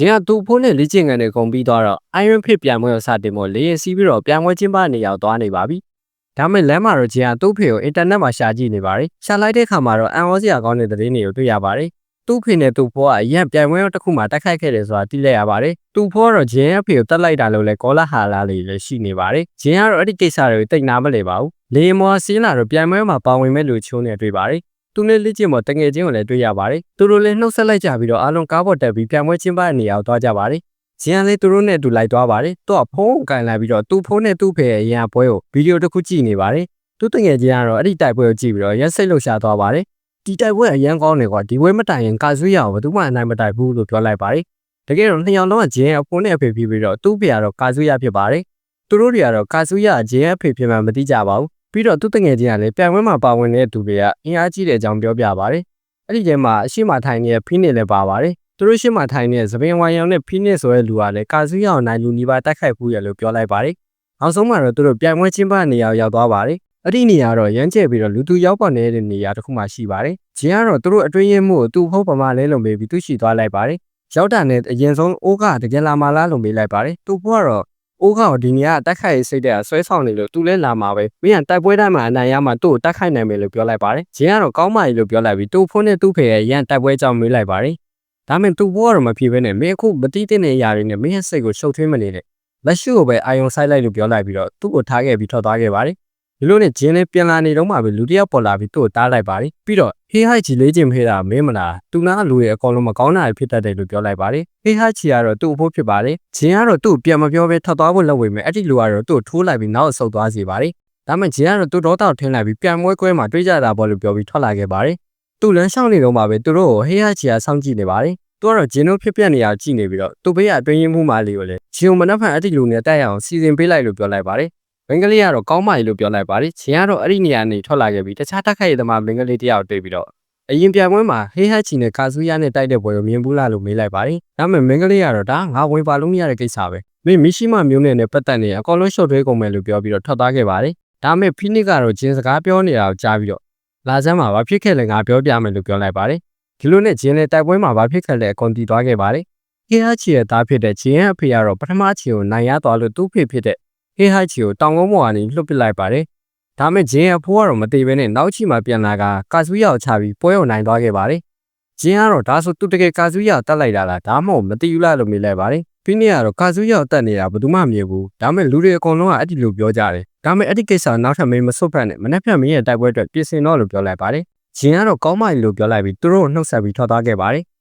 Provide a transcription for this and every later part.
ဂျင်းကသူ့ဖိုးနဲ့လေ့ကျင့်ခန်းတွေကုန်ပြီးသွားတော့ Iron Fit ပြန်ပွဲကိုစတင်ဖို့လေရင်စီးပြီးတော့ပြန်ပွဲကျင်းပနေရောက်သွားနေပါပြီ။ဒါမဲ့လမ်းမှာတော့ဂျင်းကသူ့ဖေကိုအင်တာနက်မှာရှာကြည့်နေပါတယ်။ရှာလိုက်တဲ့အခါမှာတော့အန်အောစရာကောင်းတဲ့သတင်းတွေကိုတွေ့ရပါတယ်။သူ့ဖေနဲ့သူ့ဖိုးကအရင်ပြန်ပွဲတစ်ခုမှတိုက်ခိုက်ခဲ့တယ်ဆိုတာသိလိုက်ရပါတယ်။သူ့ဖိုးကတော့ဂျင်းရဲ့ဖေကိုတတ်လိုက်တာလို့လဲကောလာဟာလာလေးလည်းရှိနေပါတယ်။ဂျင်းကတော့အဲ့ဒီကိစ္စတွေကိုတိတ်နာမလဲပါဘူး။လေရင်မော်ဆင်းလာတော့ပြန်ပွဲမှာပါဝင်မဲ့လူချိုးနေတွေ့ပါတယ်။ သူနဲ့လက်ကျင်ပေါ်တငယ်ချင်းကိုလည်းတွေ့ရပါတယ်။သူတို့လည်းနှုတ်ဆက်လိုက်ကြပြီးတော့အားလုံးကားပေါ်တက်ပြီးပြန်ပွဲကျင်းပတဲ့နေရာကိုသွားကြပါတယ်။ဂျင်းကလည်းသူတို့နဲ့အတူလိုက်သွားပါတယ်။သူကဖုန်းကိုကင်လိုက်ပြီးတော့သူ့ဖုန်းနဲ့သူ့ဖေရဲ့အရင်ပွဲကိုဗီဒီယိုတစ်ခုကြည့်နေပါတယ်။သူ့တငယ်ချင်းကတော့အဲ့ဒီတိုက်ပွဲကိုကြည့်ပြီးတော့ရက်စိတ်လှုပ်ရှားသွားပါတယ်။ဒီတိုက်ပွဲအရန်ကောင်းတယ်ကွာဒီပွဲမတိုင်ရင်ကာဆွေးရအောင်ဘယ်သူမှအနိုင်မတိုင်ဘူးလို့ပြောလိုက်ပါတယ်။တကယ်တော့နှစ်ယောက်လုံးကဂျင်းရဲ့ဖုန်းနဲ့အဖေပြီးပြီးတော့သူ့ဖေကတော့ကာဆွေးရဖြစ်ပါတယ်။သူတို့တွေကတော့ကာဆွေးရဂျင်းရဲ့အဖေဖြစ်မှမသိကြပါဘူး။ ပြီးတော့သူ့တငယ်ချင်းကလည်းပြန်ပွဲမှာပါဝင်တဲ့သူတွေကအင်အားကြီးတဲ့အကြောင်းပြောပြပါတယ်။အဲ့ဒီကျမှအရှိမထိုင်နေတဲ့ဖိနစ်လည်းပါပါတယ်။သူတို့ရှိမထိုင်နေတဲ့သပင်ဝိုင်ရောင်နဲ့ဖိနစ်ဆိုတဲ့လူကလည်းကာဆွေးရအောင်နိုင်လူနီးပါးတိုက်ခိုက်ဘူးရလို့ပြောလိုက်ပါတယ်။နောက်ဆုံးမှာတော့သူတို့ပြန်ပွဲချင်းပနေရာရောက်သွားပါတယ်။အဲ့ဒီနေရာတော့ရမ်းကျဲပြီးတော့လူသူရောက်ပေါ်နေတဲ့နေရာတစ်ခုမှရှိပါတယ်။ဂျင်းကတော့သူတို့အတွင်းရင်မှုကိုသူ့ဟုတ်ပမာလဲလုံပေးပြီးသူရှိသွားလိုက်ပါတယ်။ရောက်တာနဲ့အရင်ဆုံးအိုးကတကယ်လာမလားလုံပေးလိုက်ပါတယ်။သူ့ဘွားတော့ အိုးကတော့ဒီနေရာတက်ခိုက်စိတ်တဲ့ဆွဲဆောင်နေလို့သူလဲလာမှာပဲမင်းကတိုက်ပွဲတိုင်းမှာအနိုင်ရမှာသူ့ကိုတက်ခိုက်နိုင်မယ်လို့ပြောလိုက်ပါတယ်ဂျင်းကတော့ကောင်းပါပြီလို့ပြောလိုက်ပြီးသူ့ဖုန်းနဲ့သူ့ဖေရဲ့ရန်တိုက်ပွဲကြောင့်မေးလိုက်ပါတယ်ဒါမှမဟုတ်သူ့ဘွားကတော့မဖြစ်ဘဲနဲ့မင်းအခုမတိတဲ့နေရာတွေနဲ့မင်းရဲ့စိတ်ကိုရှုပ်ထွေးမနေနဲ့လက်ရှိကိုပဲအာယုံဆိုင်လိုက်လို့ပြောလိုက်ပြီးတော့သူ့ကိုထားခဲ့ပြီးထွက်သွားခဲ့ပါတယ် ဒီလိုနဲ့ဂျင်းလေးပြန်လာနေတော့မှပဲလူတစ်ယောက်ပေါ်လာပြီးသူ့ကိုတားလိုက်ပါတယ်ပြီးတော့ဟေးဟိုက်ချီလေးချင်းဖေးတာမင်းမလားသူနာလူရဲ့အကောင်လုံးမကောင်းတာဖြစ်တတ်တယ်လို့ပြောလိုက်ပါတယ်ဟေးဟိုက်ချီကတော့သူ့အဖို့ဖြစ်ပါတယ်ဂျင်းကတော့သူ့ပြန်မပြောဘဲထွက်သွားဖို့လုပ်ဝေမယ်အဲ့ဒီလူကတော့သူ့ထိုးလိုက်ပြီးနောက်ဆုတ်သွားစေပါတယ်ဒါမှဂျင်းကတော့သူ့တော့တောက်ထင်းလိုက်ပြီးပြန်မွဲကွဲမှာတွေးကြတာပေါ့လို့ပြောပြီးထွက်လာခဲ့ပါတယ်သူ့လမ်းလျှောက်နေတော့မှပဲသူတို့ကိုဟေးဟိုက်ချီကစောင့်ကြည့်နေပါတယ်သူကတော့ဂျင်းတို့ဖြစ်ပြက်နေရကြည့်နေပြီးတော့သူ့ဘေးကအတွင်းရင်မှုမလေးကိုလည်းဂျင်းမနှက်ဖန်အဲ့ဒီလူနဲ့တိုက်ရအောင်စီစဉ်ပေးလိုက်လို့ပြောလိုက်ပါတယ် မင်္ဂလေးကတော့ကောင်းပါလေလို့ပြောလိုက်ပါတယ်။ချင်းကတော့အဲ့ဒီနေရာနေထွက်လာခဲ့ပြီးတခြားတက်ခိုက်ရသမားမင်္ဂလေးတယောက်တွေ့ပြီးတော့အရင်ပြိုင်ပွဲမှာဟေးဟတ်ချီနဲ့ကာဆူယာနဲ့တိုက်တဲ့ပွဲကိုမြင်ဘူးလားလို့မေးလိုက်ပါတယ်။ဒါပေမဲ့မင်္ဂလေးကတော့ဒါငါဝင်ပါလို့မရတဲ့ကိစ္စပဲ။မင်းမရှိမမျိုးနဲ့ပတ်သက်နေအကောင်လုံးရှုပ်ထွေးကုန်မယ်လို့ပြောပြီးတော့ထွက်သွားခဲ့ပါတယ်။ဒါပေမဲ့ဖိနစ်ကတော့ဂျင်းစကားပြောနေတာကိုကြားပြီးတော့လာစမ်းမှာဘာဖြစ်ခဲ့လဲငါပြောပြမယ်လို့ပြောလိုက်ပါတယ်။ဒီလိုနဲ့ဂျင်းနဲ့တိုက်ပွဲမှာဘာဖြစ်ခဲ့လဲအကုန်တည်သွားခဲ့ပါတယ်။ဟေးဟတ်ချီရဲ့သားဖြစ်တဲ့ဂျင်းရဲ့အဖေကတော့ပထမချီကိုနိုင်ရသွားလို့သူ့ဖေဖြစ်တဲ့ ဟေးဟိုက်ချီကိုတောင်ကုန်းပေါ်ကနေလှုပ်ပစ်လိုက်ပါတယ်။ဒါမဲ့ဂျင်းအဖိုးကတော့မသေးဘဲနဲ့နောက်ချီမှပြန်လာကကာဆူယာကိုချပြီးပွဲုံနိုင်သွားခဲ့ပါတယ်။ဂျင်းကတော့ဒါဆိုသူတကယ်ကာဆူယာကိုတတ်လိုက်တာလားဒါမှမဟုတ်မသိဘူးလားလို့မေးလိုက်ပါတယ်။ဖိနီကတော့ကာဆူယာကိုတတ်နေတာဘယ်သူမှမမြင်ဘူး။ဒါမဲ့လူတွေအကုန်လုံးကအဲ့ဒီလိုပြောကြတယ်။ဒါမဲ့အဲ့ဒီကိစ္စနောက်ထပ်မင်းမစွတ်ဖက်နဲ့မနှက်ဖြတ်မင်းရဲ့တိုက်ပွဲအတွက်ပြင်ဆင်တော့လို့ပြောလိုက်ပါတယ်။ဂျင်းကတော့ကောင်းမကြီးလို့ပြောလိုက်ပြီးသူတို့ကိုနှုတ်ဆက်ပြီးထွက်သွားခဲ့ပါတယ်။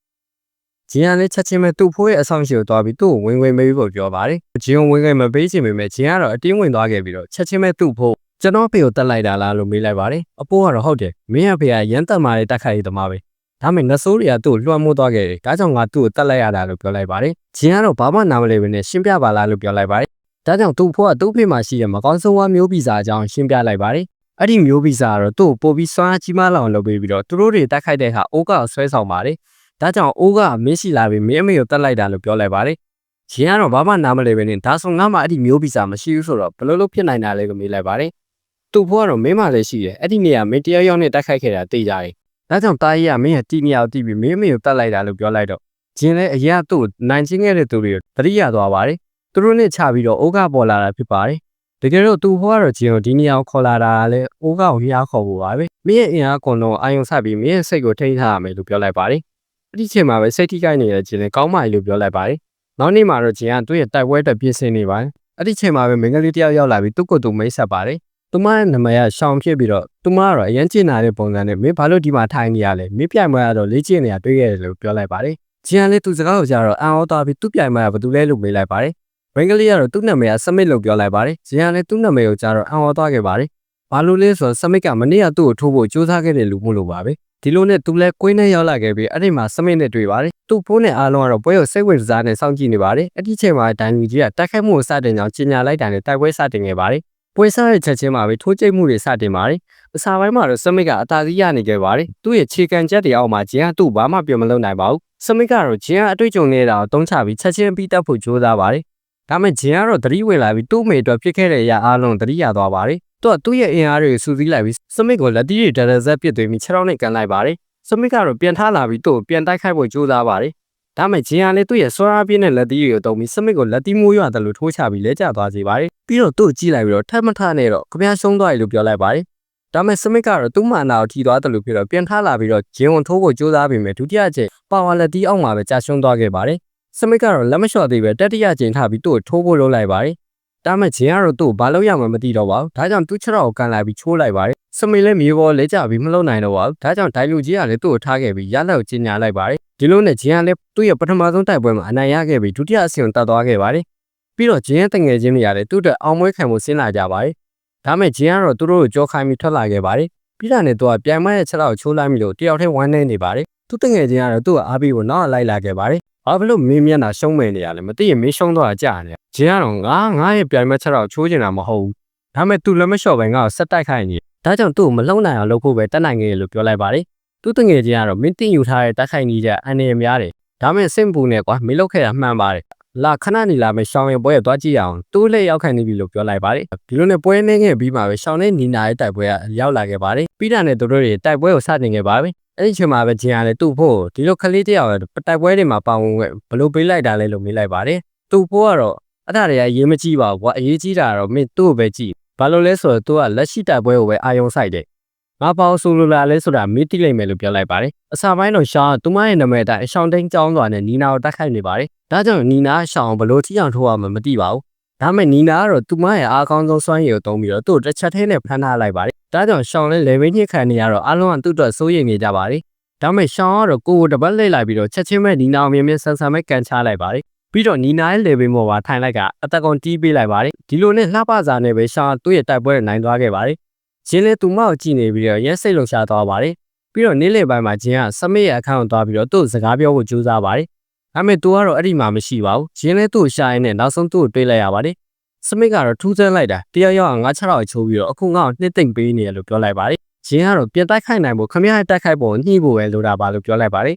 ဂျင်းကလည်းချက်ချင်းပဲသူ့ဖိုးရဲ့အဆောင်ရှိကိုသွားပြီးသူ့ကိုဝင်ဝင်မေးပြီးဖို့ပြောပါတယ်။ဂျင်းဝင်ဝင်မပေးချင်ပေမဲ့ဂျင်းကတော့အတင်းဝင်သွားခဲ့ပြီးတော့ချက်ချင်းပဲသူ့ဖိုးကျွန်တော်ဖေကိုတက်လိုက်တာလားလို့မေးလိုက်ပါတယ်။အဖိုးကတော့ဟုတ်တယ်။မင်းရဲ့ဖေကရမ်းတက်မာတဲ့တက်ခိုက်ရသမားပဲ။ဒါမဲ့နဆိုးတွေကသူ့ကိုလွှမ်းမိုးသွားခဲ့တယ်။ဒါကြောင့်ငါသူ့ကိုတက်လိုက်ရတာလို့ပြောလိုက်ပါတယ်။ဂျင်းကတော့ဘာမှနားမလည်ဘဲနဲ့ရှင်းပြပါလားလို့ပြောလိုက်ပါတယ်။ဒါကြောင့်သူ့ဖိုးကသူ့ဖေမှာရှိတဲ့မကောင်းဆုံးဝါမျိုးဗီဇာအကြောင်းရှင်းပြလိုက်ပါတယ်။အဲ့ဒီမျိုးဗီဇာကတော့သူ့ကိုပို့ပြီးစွမ်းအားကြီးမားလောင်လုပ်ပေးပြီးတော့သူတို့တွေတက်ခိုက်တဲ့ဟာအိုးကောက်ဆွဲဆောင်ပါတယ်။ ဒါကြောင့်အိုးကမင်းရှိလာပြီးမင်းအမေကိုတတ်လိုက်တာလို့ပြောလိုက်ပါတယ်။ရှင်ကတော့ဘာမှနားမလည်ပဲနဲ့ဒါဆိုငါမှအဲ့ဒီမျိုးဗီဇာမရှိဘူးဆိုတော့ဘယ်လိုလုပ်ဖြစ်နိုင်တာလဲကိုမေးလိုက်ပါတယ်။သူ့ဘွားကတော့မင်းမလည်းရှိတယ်။အဲ့ဒီနေရာမင်းတယောက်ယောက်နဲ့တိုက်ခိုက်ခဲ့တာသိကြတယ်။ဒါကြောင့်တားကြီးကမင်းရဲ့တီးနေအောင်တီးပြီးမင်းအမေကိုတတ်လိုက်တာလို့ပြောလိုက်တော့ဂျင်းလည်းအရာသူ့နိုင်ချင်းခဲ့တဲ့သူတွေကိုတတိယသွားပါတယ်။သူတို့နဲ့ချပြီးတော့အိုးကပေါ်လာတာဖြစ်ပါတယ်။တကယ်တော့သူ့ဘွားကတော့ဂျင်းကိုဒီနေရာကိုခေါ်လာတာလည်းအိုးကကိုရခေါ်ဖို့ပါပဲ။မင်းရဲ့အင်အားကုန်လုံးအာယုံဆပြီးမင်းရဲ့စိတ်ကိုထိန်းထားရမယ်လို့ပြောလိုက်ပါတယ်။ အဲ့ဒီချိန်မှာပဲစိတ်ထိခိုက်နေတဲ့ဂျင်းလည်းကောင်းပါလေလို့ပြောလိုက်ပါတယ်။နောက်နေ့မှာတော့ဂျင်းကသူ့ရဲ့တိုက်ပွဲအတွက်ပြင်ဆင်နေပါတယ်။အဲ့ဒီချိန်မှာပဲမင်္ဂလိတယောက်ရောက်လာပြီးသူ့ကိုယ်သူမိတ်ဆက်ပါတယ်။သူမရဲ့နာမည်ကရှောင်ဖြစ်ပြီးတော့သူမကတော့အရင်ကျင်နာတဲ့ပုံစံနဲ့မင်းဘာလို့ဒီမှာထိုင်နေရလဲမင်းပြိုင်ပွဲကတော့လေ့ကျင့်နေတာတွေ့ရတယ်လို့ပြောလိုက်ပါတယ်။ဂျင်းကလည်းသူစကားကိုကြားတော့အံ့ဩသွားပြီးသူ့ပြိုင်ပွဲကဘာတူလဲလို့မေးလိုက်ပါတယ်။မင်္ဂလိကတော့သူ့နာမည်ကစမစ်လို့ပြောလိုက်ပါတယ်။ဂျင်းကလည်းသူ့နာမည်ကိုကြားတော့အံ့ဩသွားခဲ့ပါတယ်။ဘာလို့လဲဆိုတော့စမစ်ကမနေ့ကသူ့ကိုထိုးဖို့ကြိုးစားခဲ့တယ်လို့မို့လို့ပါပဲ။ ဒီလိုနဲ့သူလည်းကွင်းနဲ့ရောက်လာခဲ့ပြီးအဲ့ဒီမှာစမစ်နဲ့တွေ့ပါတယ်။သူ့ဖုန်းနဲ့အားလုံးကတော့ပွဲကိုစိတ်ဝင်စားနေစောင့်ကြည့်နေပါတယ်။အဲ့ဒီချိန်မှာဒိုင်လူကြီးကတိုက်ခိုက်မှုကိုစတင်ကြောင်းကြေညာလိုက်တာနဲ့တိုက်ပွဲစတင်ခဲ့ပါတယ်။ပွဲစားတဲ့ချက်ချင်းမှာပဲထိုးကျိတ်မှုတွေစတင်ပါတယ်။အစာပိုင်းမှာတော့စမစ်ကအသာစီးရနေခဲ့ပါတယ်။သူ့ရဲ့ခြေကန်ချက်တွေအောက်မှာဂျင်းကသူ့ဘာမှပြောမလုပ်နိုင်ပါဘူး။စမစ်ကတော့ဂျင်းကအတွေ့အကြုံနေတာကိုတုံးချပြီးချက်ချင်းပြီးတက်ဖို့ကြိုးစားပါတယ်။ဒါမဲ့ဂျင်းကတော့သတိဝင်လာပြီးသူ့မိအတွက်ဖြစ်ခဲ့တဲ့အရာအလုံးသတိရသွားပါတယ်။ သူကသူ့ရဲ့အင်အားတွေကိုစူးစီးလိုက်ပြီးစမစ်ကိုလက်တီးတွေဒရဇက်ပစ်သွင်းပြီးခြေထောက်နဲ့ကန်လိုက်ပါတယ်။စမစ်ကတော့ပြန်ထားလာပြီးသူ့ကိုပြန်တိုက်ခိုက်ဖို့ကြိုးစားပါတယ်။ဒါမဲ့ဂျင်ကလည်းသူ့ရဲ့ဆွမ်းအားပြင်းတဲ့လက်သီးတွေကိုတုံးပြီးစမစ်ကိုလက်သီးမိုးရွာတယ်လို့ထိုးချပြီးလဲကျသွားစေပါတယ်ပြီးတော့သူ့ကိုကြည့်လိုက်ပြီးတော့ထပ်မထနဲ့တော့ခမရရှုံးသွားပြီလို့ပြောလိုက်ပါတယ်ဒါမဲ့စမစ်ကတော့သူ့မာနာကိုထိသွားတယ်လို့ပြောတော့ပြန်ထလာပြီးတော့ဂျင်ဝန်ထိုးကိုကြိုးစားပြီးမြဲဒုတိယကျပါဝါလက်သီးအောက်မှာပဲကြာရှုံးသွားခဲ့ပါတယ်စမစ်ကတော့လက်မလျှော့သေးပဲတတိယကျင်ထပြီးသူ့ကိုထိုးဖို့လုပ်လိုက်ပါတယ် ဒါမဲ့ဂျင်ကတော့သူ့ကိုဘာလို့ရမှမသိတော့ပါဘူးဒါကြောင့်သူ့ခြေထောက်ကိုကန်လိုက်ပြီးချိုးလိုက်ပါတယ်စမစ်လည်းမြေပေါ်လဲကျပြီးမလုံနိုင်တော့ပါဘူးဒါကြောင့်ဒိုင်လူကြီးကလည်းသူ့ကိုထားခဲ့ပြီးရလက်ကိုကျင်ညာလိုက်ပါတယ်ဒီလိုနဲ့ဂျင်ကလည်းသူ့ရဲ့ပထမဆုံးတိုက်ပွဲမှာအနိုင်ရခဲ့ပြီးဒုတိယအဆင့်ကိုတက်သွားခဲ့ပါတယ်ပြီးတော့ဂျင်ရဲ့တငယ်ချင်းတွေကလည်းသူ့အတွက်အောင်ပွဲခံမှုဆင်းလာကြပါတယ်ဒါမဲ့ဂျင်ကတော့သူတို့ကိုကြောခိုင်းပြီးထွက်လာခဲ့ပါတယ်ပြီးတာနဲ့သူကပြိုင်မရဲ့ခြေထောက်ကိုချိုးလိုက်ပြီးတော့တယောက်တည်းဝမ်းနေနေပါတယ်သူ့တငယ်ချင်းကတော့သူ့ကိုအားပေးဖို့နောက်လိုက်လာခဲ့ပါတယ် ဘာဖြစ်လို့မင်းမျက်နှာရှုံးမယ်နေရလဲမသိရင်မင်းရှုံးတော့ကြာနေဂျင်ကတော့ငါငါရဲ့ပြိုင်မခြေထောက်ချိုးနေတာမဟုတ်ဘူးဒါမဲ့သူလည်းမလျှော့ပဲငါ့ကိုဆက်တိုက်ခိုင်းနေဒါကြောင့်သူ့ကိုမလုံနိုင်အောင်လုပ်ဖို့ပဲတက်နိုင်ခဲ့ရလို့ပြောလိုက်ပါတယ်သူ့တငယ်ချင်းကတော့မင်းတင်ယူထားတဲ့တိုက်ခိုက်နေကြအန်ရများတယ်ဒါမဲ့စင့်ပူနဲ့ကွာမင်းလောက်ခဲ့တာမှန်ပါတယ်လာခဏနေလာမယ်ရှောင်းရင်ပွဲရသွားကြည့်အောင်တိုးလက်ရောက်ခံနေပြီလို့ပြောလိုက်ပါတယ်ဒီလိုနဲ့ပွဲနေခဲ့ပြီးမှပဲရှောင်းနဲ့နီနာရဲ့တိုက်ပွဲကရောက်လာခဲ့ပါတယ်ပြီးတာနဲ့သူတို့တွေတိုက်ပွဲကိုစတင်ခဲ့ပါပြီ အဲ့ဒီချိန်မှာပဲဂျင်ကလည်းသူ့ဖို့ဒီလိုခလေးတယောက်တိုက်ပွဲတွေမှာပါဝင်ခဲ့ဘလို့ပေးလိုက်တာလဲလို့မေးလိုက်ပါတယ်သူ့ဖို့ကတော့အဲ့ဒါတွေကရေးမကြည့်ပါဘူးကွာအရေးကြီးတာကတော့မင်းသူ့ကိုပဲကြည့်ဘာလို့လဲဆိုတော့သူကလက်ရှိတိုက်ပွဲကိုပဲအာယုံဆိုင်တယ်ငါပေါ့ဆိုလိုလာလဲဆိုတာမေးတိလိုက်မယ်လို့ပြောလိုက်ပါတယ်အစာပိုင်းတော့ရှားသူမရဲ့နာမည်အတိုင်းအရှောင်းတိန်ကြောင်းစွာနဲ့နီနာကိုတိုက်ခိုက်နေပါတယ်ဒါကြောင့်နီနာရှောင်းဘလို့ထိအောင်ထိုးရမှမသိပါဘူး ဒါမဲ့နီနာကတော့သူမရဲ့အားကောင်းဆုံးစွမ်းရည်ကိုတုံးပြီးတော့သူ့တစ်ချက်သေးနဲ့ဖမ်းထားလိုက်ပါတယ်ဒါကြောင့်ရှောင်းလဲလေဝင်းညစ်ခံနေရတော့အလုံးကသူ့အတွက်စိုးရိမ်နေကြပါတယ်ဒါမဲ့ရှောင်းကတော့ကိုယ်ကိုတပတ်လှည့်လိုက်ပြီးတော့ချက်ချင်းပဲနီနာကိုမြင်မြင်ဆန်းဆန်းပဲကန်ချလိုက်ပါတယ်ပြီးတော့နီနာရဲ့လေဘင်းပေါ်မှာထိုင်လိုက်ကအသက်ကုန်တီးပေးလိုက်ပါတယ်ဒီလိုနဲ့လှပစာနဲ့ပဲရှောင်းသူ့ရဲ့တိုက်ပွဲကိုနိုင်သွားခဲ့ပါတယ်ဂျင်းလဲသူမကိုကြည့်နေပြီးတော့ရဲစိတ်လုံရှားသွားပါတယ်ပြီးတော့နေ့လယ်ပိုင်းမှာဂျင်းကစမစ်ရဲ့အခန်းကိုသွားပြီးတော့သူ့စကားပြောဖို့ကြိုးစားပါတယ် ဒါပေမဲ့သူကတော့အဲ့ဒီမှာမရှိပါဘူးဂျင်းလဲသူ့ကိုရှာရင်းနဲ့နောက်ဆုံးသူ့ကိုတွေးလိုက်ရပါတယ်စမစ်ကတော့ထူးဆန်းလိုက်တာတယောက်ယောက်ကငါးချက်တော့ချိုးပြီးတော့အခုငါ့ကိုနှစ်သိမ့်ပေးနေရလို့ပြောလိုက်ပါတယ်ဂျင်းကတော့ပြန်တိုက်ခိုက်နိုင်ဖို့ခမရရဲ့တိုက်ခိုက်ဖို့ညှိဖို့ပဲလိုတာပါလို့ပြောလိုက်ပါတယ်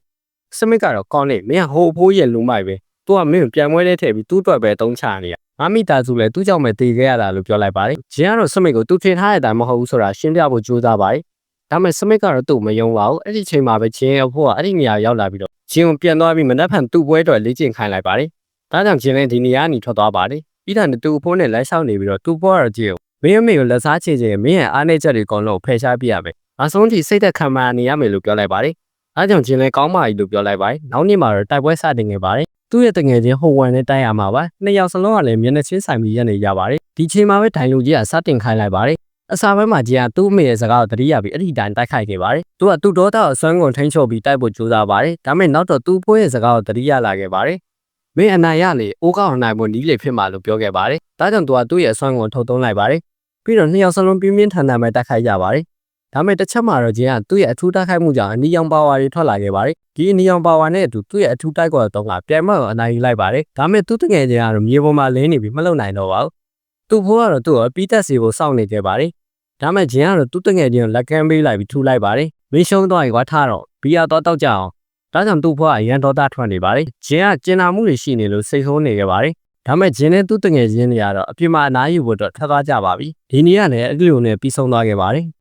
စမစ်ကတော့ကောင်းနေမင်းကဟိုအဖိုးရဲ့လူမိုက်ပဲသူကမင်းကိုပြန်မွဲလဲထည့်ပြီးသူ့အတွက်ပဲတုံးချနေရငါမိသားစုလည်းသူ့ကြောင့်ပဲတည်ခဲ့ရတာလို့ပြောလိုက်ပါတယ်ဂျင်းကတော့စမစ်ကိုသူထင်ထားတဲ့အတိုင်းမဟုတ်ဘူးဆိုတာရှင်းပြဖို့ကြိုးစားပါတယ်ဒါပေမဲ့စမစ်ကတော့သူ့မယုံပါဘူးအဲ့ဒီချိန်မှာပဲဂျင်းအဖို့ကအဲ့ဒီနေရာရောက်လာပြီးတော့ ဂျင်းကိုပြန်သွားပြီးမနှက်ဖန်သူ့ပွဲအတွက်လေ့ကျင့်ခိုင်းလိုက်ပါတယ်ဒါကြောင့်ဂျင်းလည်းဒီနေရာကနေထွက်သွားပါတယ်ပြီးတာနဲ့သူ့အဖိုးနဲ့လိုက်ဆောင်နေပြီးတော့သူ့ဘွားရဂျင်းကိုမင်းအမေကိုလက်စားချေချင်မင်းရဲ့အားနေချက်တွေအကုန်လုံးဖယ်ရှားပြရမယ်အဆုံးထိစိတ်သက်ခံမှနေရမယ်လို့ပြောလိုက်ပါတယ်အဲကြောင့်ဂျင်းလည်းကောင်းပါပြီလို့ပြောလိုက်ပါတယ်နောက်နေ့မှာတော့တိုက်ပွဲစတင်ခဲ့ပါတယ်သူ့ရဲ့တငယ်ချင်းဟိုဝန်နဲ့တိုက်ရမှာပါနှစ်ယောက်စလုံးကလည်းမျက်နှာချင်းဆိုင်ပြီးရက်နေကြပါတယ်ဒီချိန်မှာပဲဒိုင်လူကြီးကစတင်ခိုင်းလိုက်ပါတယ် အစာပိုင်းမှာဂျင်းကသူ့အမေရဲ့စကားကိုတတိယပြီးအဲ့ဒီတိုင်းတိုက်ခိုက်ခဲ့ပါတယ်သူကသူ့ဒေါသကိုအစွမ်းကုန်ထိန်းချုပ်ပြီးတိုက်ဖို့ကြိုးစားပါတယ်ဒါပေမဲ့နောက်တော့သူ့ဖိုးရဲ့စကားကိုတတိယလာခဲ့ပါတယ်မင်းအနိုင်ရလေအိုးကောက်နိုင်ဖို့နီးလေဖြစ်မှာလို့ပြောခဲ့ပါတယ်ဒါကြောင့်သူကသူ့ရဲ့အစွမ်းကုန်ထုတ်သုံးလိုက်ပါတယ်ပြီးတော့နှစ်ယောက်စလုံးပြင်းပြင်းထန်ထန်ပဲတိုက်ခိုက်ကြပါတယ်ဒါပေမဲ့တစ်ချက်မှာတော့ဂျင်းကသူ့ရဲ့အထူးတိုက်ခိုက်မှုကြောင့်အနီရောင်ပါဝါတွေထွက်လာခဲ့ပါတယ်။ဒီအနီရောင်ပါဝါနဲ့အတူသူ့ရဲ့အထူးတိုက်ကွက်တော့ကပြိုင်မကိုအနိုင်ယူလိုက်ပါတယ်။ဒါပေမဲ့သူ့တငယ်ချင်းကတော့မြေပေါ်မှာလင်းနေပြီးမလုံနိုင်တော့ပါဘူး။သူ့ဖိုးကတော့သူ့ကိုပြီးသက်စီကိုစောင့်နေခဲ့ပါတယ်။ ဒါပေမဲ့ဂျင်းကတော့သူ့တငယ်ချင်းကိုလက်ကမ်းပေးလိုက်ပြီးထူလိုက်ပါတယ်။မင်းရှုံးသွားရင်ကွာထားတော့ဘီယာတော့တောက်ကြအောင်။ဒါကြောင့်သူ့ဖိုးကအရန်တော်သားထွက်နေပါတယ်။ဂျင်းကကျင်နာမှုတွေရှိနေလို့စိတ်ဆိုးနေခဲ့ပါတယ်။ဒါမဲ့ဂျင်းနဲ့သူ့တငယ်ချင်းတွေကတော့အပြစ်မှာအနားယူဖို့တော့ထပ်သွားကြပါပြီ။ဒီနေ့ကလည်းအဲ့ဒီလိုနဲ့ပြီးဆုံးသွားခဲ့ပါတယ်။